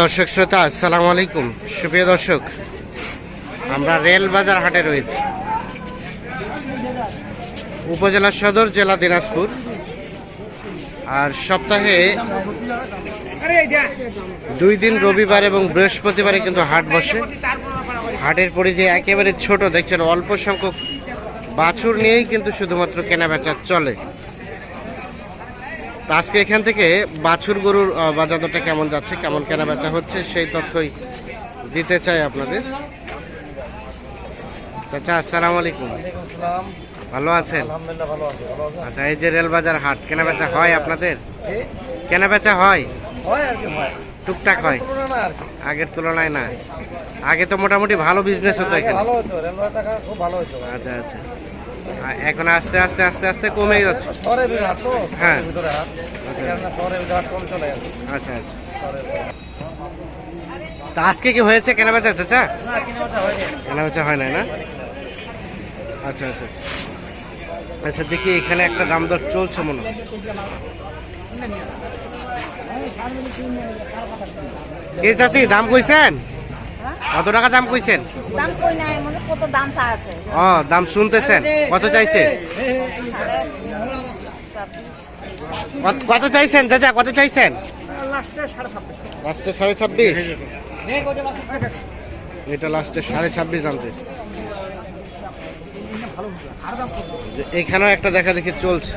দর্শক শ্রোতা, আসসালামু আলাইকুম। সুপ্রিয় দর্শক, আমরা রেল বাজার হাটে রয়েছি। উপজেলা সদর জেলা দিনাজপুর। আর সপ্তাহে দুই দিন রবিবার এবং বৃহস্পতিবারে কিন্তু হাট বসে। হাটের পরিধি একেবারে ছোট, দেখছেন অল্প সংখ্যক বাছুর নিয়েই কিন্তু শুধুমাত্র কেনাবেচা চলে। তো আজকে এখান থেকে বাছুর গরুর আহ, বাজার দরটা কেমন যাচ্ছে কেমন কেনা বেচা হচ্ছে সেই তথ্যই দিতে চাই আপনাদের। চাচা আসসালাম আলাইকুম। ভালো আছেন? আচ্ছা এই যে রেলবাজার হাট কেনা বেচা হয় আপনাদের? কেনা বেচা হয়? টুকটাক হয়? আগের তুলনায় না আগে তো মোটামুটি ভালো বিজনেস হতো এখানে। আচ্ছা আচ্ছা। এখন আস্তে আস্তে আস্তে আস্তে কমে যাচ্ছে। হ্যাঁ। আর আচ্ছা। আচ্ছা তা আজকে কি হয়েছে? কেনা বেচা চাচা না কিনে বেচা হয়নি। কেনা বেচা হয় নাই না? আচ্ছা আচ্ছা। আচ্ছা দেখি এখানে একটা দাম দর চলছে মনে হয়। কে চাচি দাম কইছেন? কত টাকা দাম কইছেন? দাম কই নাই মানে কত দাম চা আছে? ও দাম শুনতেছেন। কত চাইছে? কত- কত চাইছেন চাচা কত চাইছেন? লাস্টে সাড়ে ছাব্বিশ। এটা লাস্টে সাড়ে ছাব্বিশ দাম চাইছে। এখানেও একটা দেখা দেখি চলছে।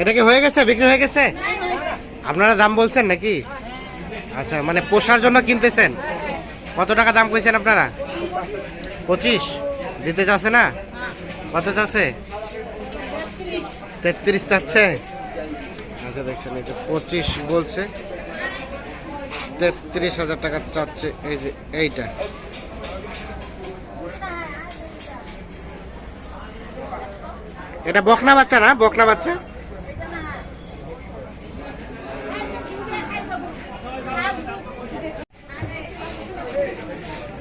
এটা কি হয়ে গেছে? বিক্রি হয়ে গেছে? আপনারা দাম বলছেন নাকি? আচ্ছা মানে পোষার জন্য কিনতেছেন? কত টাকা দাম কইছেন আপনারা? পঁচিশ? দিতে চাচ্ছে না? কত চাচ্ছে? তেত্রিশ চাচ্ছে? আচ্ছা দেখছেন, এই যে পঁচিশ বলছে। তেত্রিশ হাজার টাকা চাচ্ছে, এই যে এইটা। এটা বকনা বাচ্চা না? বকনা বাচ্চা?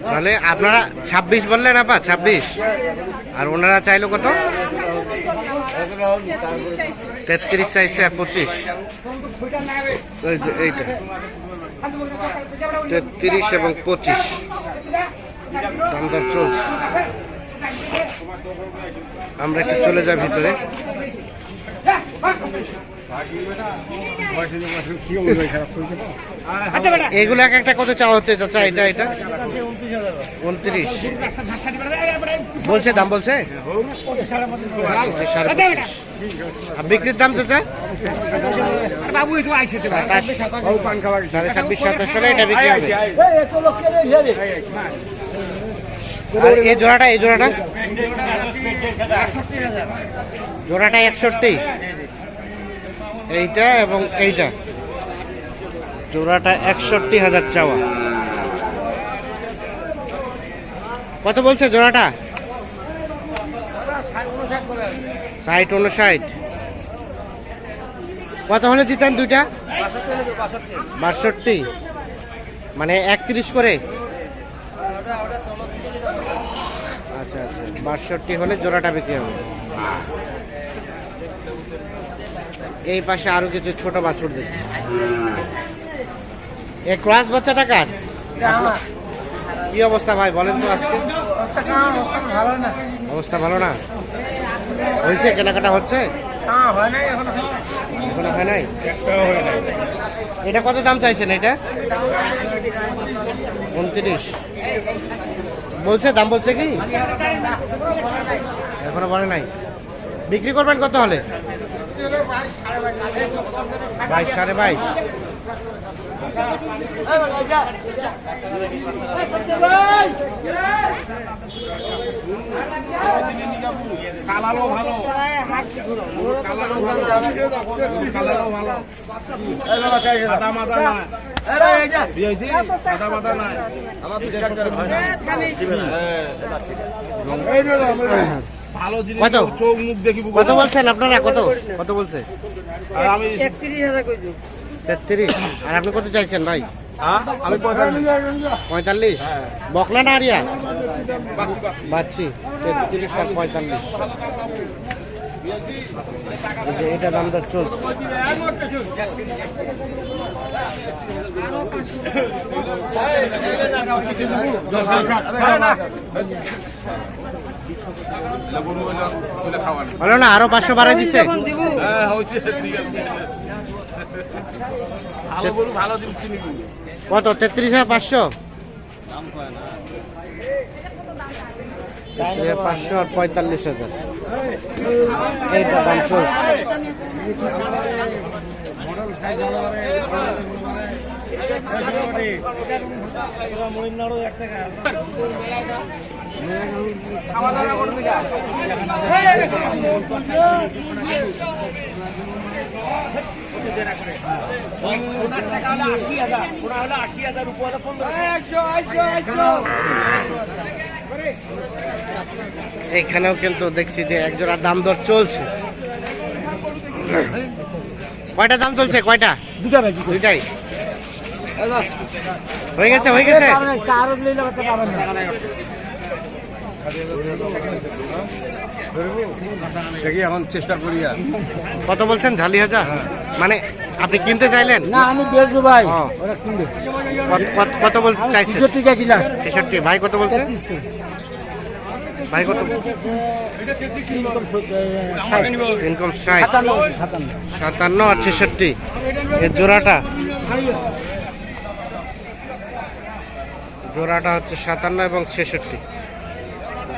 তাহলে আপনারা ছাব্বিশ বললেন আপা, ছাব্বিশ। আর ওনারা চাইলো কত? তেত্রিশ চাইছে আর পঁচিশ। এই এইটা। তেত্রিশ এবং পঁচিশ। দাম দর চলছে। আমরা একটু চলে যাই ভিতরে। এগুলো এক একটা কত চাওয়া হচ্ছে? চাচা এটা এটা? উনত্রিশ। বলছে দাম বলছে? সাড়ে বিক্রির দাম চাচা সাড়ে ছাব্বিশ সাতাশ সালে এটা বিক্রি হবে। আর এই জোড়াটা এই জোড়াটা? জোড়াটা একষট্টি। এইটা এবং এইটা। জোড়াটা একষট্টি হাজার চাওয়া। কত বলছে জোড়াটা? ষাট উনষাট। কত হলে দিতেন দুইটা? বাষট্টি। মানে একত্রিশ করে? আচ্ছা আচ্ছা। বাষট্টি হলে জোড়াটা বিক্রি হবে। এই পাশে আরও কিছু ছোট বাছুর দেখছি। এই ক্রস বাচ্চাটা কার? কি অবস্থা ভাই বলেন তো আজকে। অবস্থা ভালো না। হয়েছে কেনাকাটা হচ্ছে? এখনও হয় নাই? এটা কত দাম চাইছেন এটা? উনত্রিশ। বলছে দাম বলছে কি? এখনও বলে নাই। বিক্রি করবেন কত হলে? বাইশ সাড়ে বাইশ। কালারও ভালো। কালারও ভালো। কালারও ভালো। নাই ভালো জিনিস কত? চোখ মুখ দেখি কত বলছেন আপনারা কত কত বলছে আর আমি একত্রিশ হাজার কইছো তেত্রিশ আর আপনি কত চাইছেন ভাই হ্যাঁ আমি পঁয়তাল্লিশ পঁয়তাল্লিশ বকলা না আরিয়া বাচ্চি তেত্রিশ আর পঁয়তাল্লিশ এটা দাম দর চলছে হলো না আরও পাঁচশো বাড়াই দিচ্ছে হ্যাঁ হচ্ছে ঠিক আছে। ভালো গরু ভালো কত তেত্রিশ হাজার পাঁচশো? পাঁচশো আর পঁয়তাল্লিশ হাজার। এইটা দাম চলছে এখানেও কিন্তু দেখছি যে এক জোড়া দাম দর চলছে। কয়টা দাম চলছে? কয়টা? দুইটাই। হয়ে গেছে হয়ে গেছে। দেখি এখন চেষ্টা করি আর। কত বলছেন? ঝালি হাজার? মানে আপনি কিনতে চাইলেন? না আমি বেচবো ভাই। ওরা কিনবে। কত- কত- কত বল চাইছেন? ছেষট্টি। ভাই কত বলছে? ভাই কত? ইনকাম ষাট। সাতান্ন আর ছেষট্টি। এর জোড়াটা? জোড়াটা হচ্ছে সাতান্ন এবং ছেষট্টি।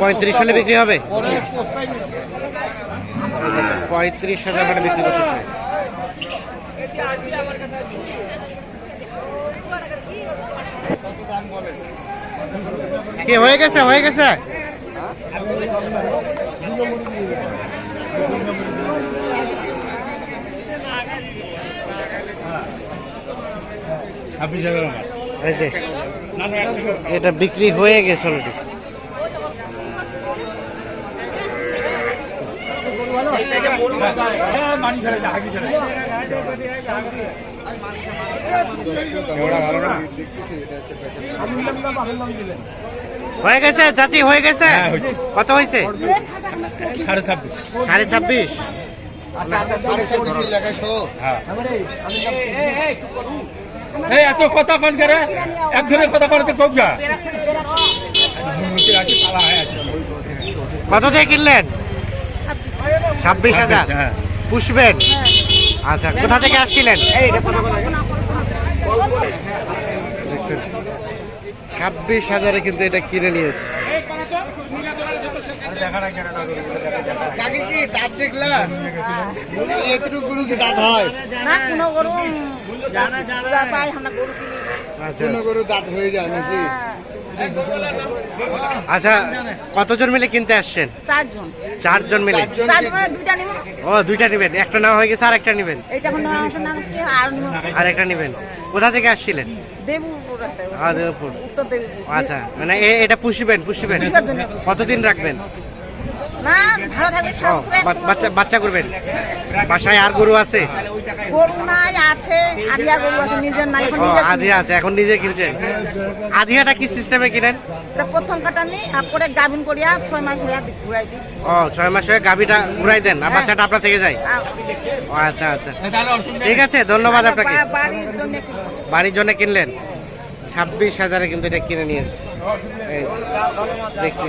পঁয়ত্রিশ হলে বিক্রি হবে? পঁয়ত্রিশ হাজার হলে বিক্রি করতে চাই। কি, হয়ে গেছে হয়ে গেছে? ছাব্বিশ হাজার এই যে এটা বিক্রি হয়ে গেছে অলরেডি হয়ে গেছে চাচি হয়ে গেছে? কত হয়েছে? সাড়ে ছাব্বিশ। সাড়ে ছাব্বিশ? এই এত কথা পান করে এক ধরনের কথা পান কবজা কত দিয়ে কিনলেন? ছাব্বিশ হাজার। হ্যাঁ। পুষবেন? আচ্ছা কোথা থেকে আসছিলেন? ছাব্বিশ হাজারে কিন্তু এটা কিনে নিয়েছে। না কোনো গরু পাই আমরা গরু কিনি। আচ্ছা। হ্যাঁ, আচ্ছা কতজন মিলে কিনতে আসছেন? চারজন। চারজন মিলে? মানে ও দুইটা নেবেন। একটা নেওয়া হয়ে গেছে আর একটা নেবেন? আর একটা নেবেন। কোথা থেকে আসছিলেন? আচ্ছা মানে এ- এটা পুষবেন পুষবেন। কতদিন রাখবেন? বাচ্চা বাচ্চা করবেন? বাসায় আর গরু আছে? গরু নাই আছে। আধিয়া গরু আছে নিজের নাই এখন নিজে আধিয়া আছে এখন নিজে কিনছেন? আধিয়াটা কি সিস্টেমে কিনেন? প্রথম কাটা নি আর পরে গাভিন করিয়া ছয় মাস ঘুরা ঘুরাই দিই। ও ছয় মাস হয়ে গাভিটা ঘুরাই দেন আর বাচ্চাটা আপনার থেকে যায়? ও আচ্ছা আচ্ছা। ঠিক আছে ধন্যবাদ আপনাকে। বাড়ির জন্য কিনলেন? ছাব্বিশ হাজারে কিন্তু এটা কিনে নিয়েছে। দেখছি।